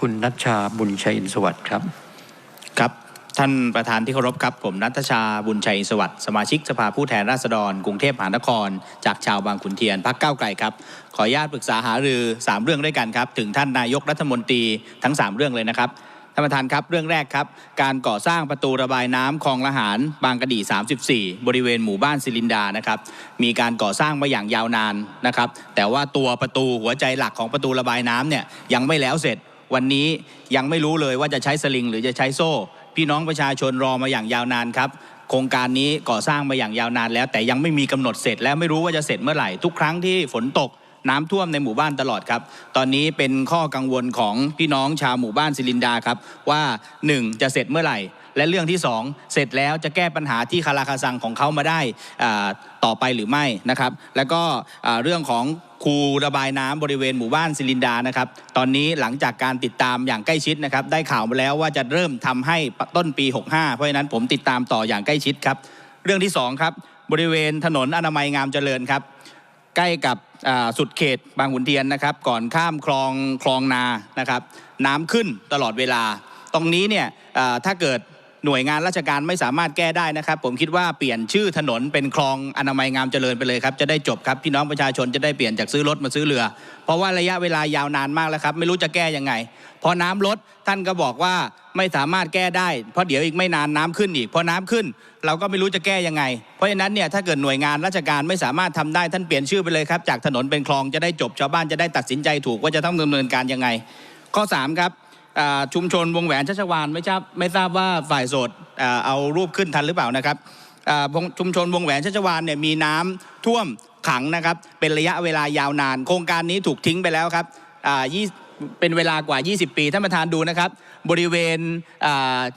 คุณนัชชาบุญชัยอินสวัสดิ์ครับ ครับท่านประธานที่เคารพครับ ผมนัทชาบุญชัยสวัสดิ์สมาชิกสภาผู้แทนราษฎร กรุงเทพมหานคร จากชาวบางขุนเทียนพักเก้าไกลครับ ขออนุญาตปรึกษาหารือ 3 เรื่องด้วยกันครับ ถึงท่านนายกรัฐมนตรีทั้ง 3 เรื่องเลยนะครับท่านประธานครับเรื่องแรกครับ การก่อสร้างประตูระบายน้ำคลองละหาร บางกะดี 34 บริเวณหมู่บ้านซิลินดานะครับมีการก่อสร้างมาอย่างยาวนานนะครับแต่ว่าตัวประตูหัวใจหลักของประตูระบายน้ำเนี่ยยังไม่แล้วเสร็จ วันนี้ยังไม่รู้เลยว่าจะใช้สลิงหรือจะใช้โซ่ พี่น้องประชาชนรอมาอย่างยาวนานครับโครงการนี้ก่อสร้างมาอย่างยาวนานแล้ว แต่ยังไม่มีกำหนดเสร็จและไม่รู้ว่าจะเสร็จเมื่อไหร่ทุกครั้งที่ฝนตก น้ำท่วมในหมู่บ้านตลอดครับ ตอนนี้เป็นข้อกังวลของพี่น้องชาวหมู่บ้านซิลินดาครับ ว่า 1. จะเสร็จเมื่อไหร่ และเรื่องที่ 2 เสร็จแล้วจะแก้ปัญหาที่คาราคาซังของเขามาได้อ่าต่อไปหรือไม่นะครับ แล้วก็เรื่องของคูระบายน้ำบริเวณหมู่บ้านซิลินดานะครับ ตอนนี้หลังจากการติดตามอย่างใกล้ชิดนะครับ ได้ข่าวมาแล้วว่าจะเริ่มทำให้ต้นปี 65 เพราะฉะนั้นผมติดตามต่ออย่างใกล้ชิดครับ เรื่องที่สองครับ บริเวณถนนอนามัยงามเจริญครับ ใกล้กับ สุดเขตบางขุนเทียนนะครับ ก่อนข้ามคลองคลองนานะครับ น้ำขึ้นตลอดเวลา ตรงนี้เนี่ยถ้าเกิด หน่วยงานราชการไม่สามารถแก้ได้นะครับ ผมคิดว่าเปลี่ยนชื่อถนนเป็นคลองอนามัยงามเจริญไปเลยครับจะได้จบครับพี่น้องประชาชนจะได้เปลี่ยนจากซื้อรถมาซื้อเรือ เพราะว่าระยะเวลายาวนานมากแล้วครับ ไม่รู้จะแก้ยังไง พอน้ำลดท่านก็บอกว่าไม่สามารถแก้ได้ เพราะเดี๋ยวอีกไม่นานน้ำขึ้นอีกพอน้ำขึ้น เราก็ไม่รู้จะแก้ยังไง เพราะฉะนั้นเนี่ยถ้าเกิดหน่วยงานราชการไม่สามารถทำได้ท่านเปลี่ยนชื่อไปเลยครับจากถนนเป็นคลองจะได้จบชาวบ้านจะได้ตัดสินใจถูกว่าจะต้องดำเนินการยังไง ข้อ 3 ครับ ชุมชนวงแหวนชัชวานไม่ทราบไม่ทราบว่าฝ่ายโสดอเอารูปขึ้นทันหรือเปล่านะครับชุมชนวงแหวนชัชวานเนี่ยมีน้ำท่วมขังนะครับเป็นระยะเวลายาวนาน โครงการนี้ถูกทิ้งไปแล้วครับยี่ เป็นเวลากว่า 20 ปีท่านประธานดูนะครับ บริเวณ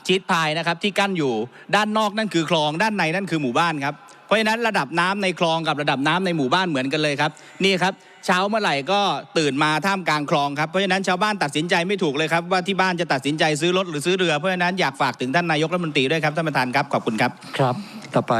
ชีตพายนะครับที่กั้นอยู่ด้านนอกนั่นคือคลองด้านในนั่นคือหมู่บ้านครับเพราะฉะนั้นระดับน้ำในคลองกับระดับน้ำในหมู่บ้านเหมือนกันเลยครับนี่ครับเช้าเมื่อไหร่ก็ตื่นมาท่ามกลางคลองครับเพราะฉะนั้นชาวบ้านตัดสินใจไม่ถูกเลยครับว่าที่บ้านจะตัดสินใจซื้อรถหรือซื้อเรือเพราะฉะนั้นอยากฝากถึงท่านนายกรัฐมนตรีด้วยครับท่านประธานครับขอบคุณครับครับ ต่อไป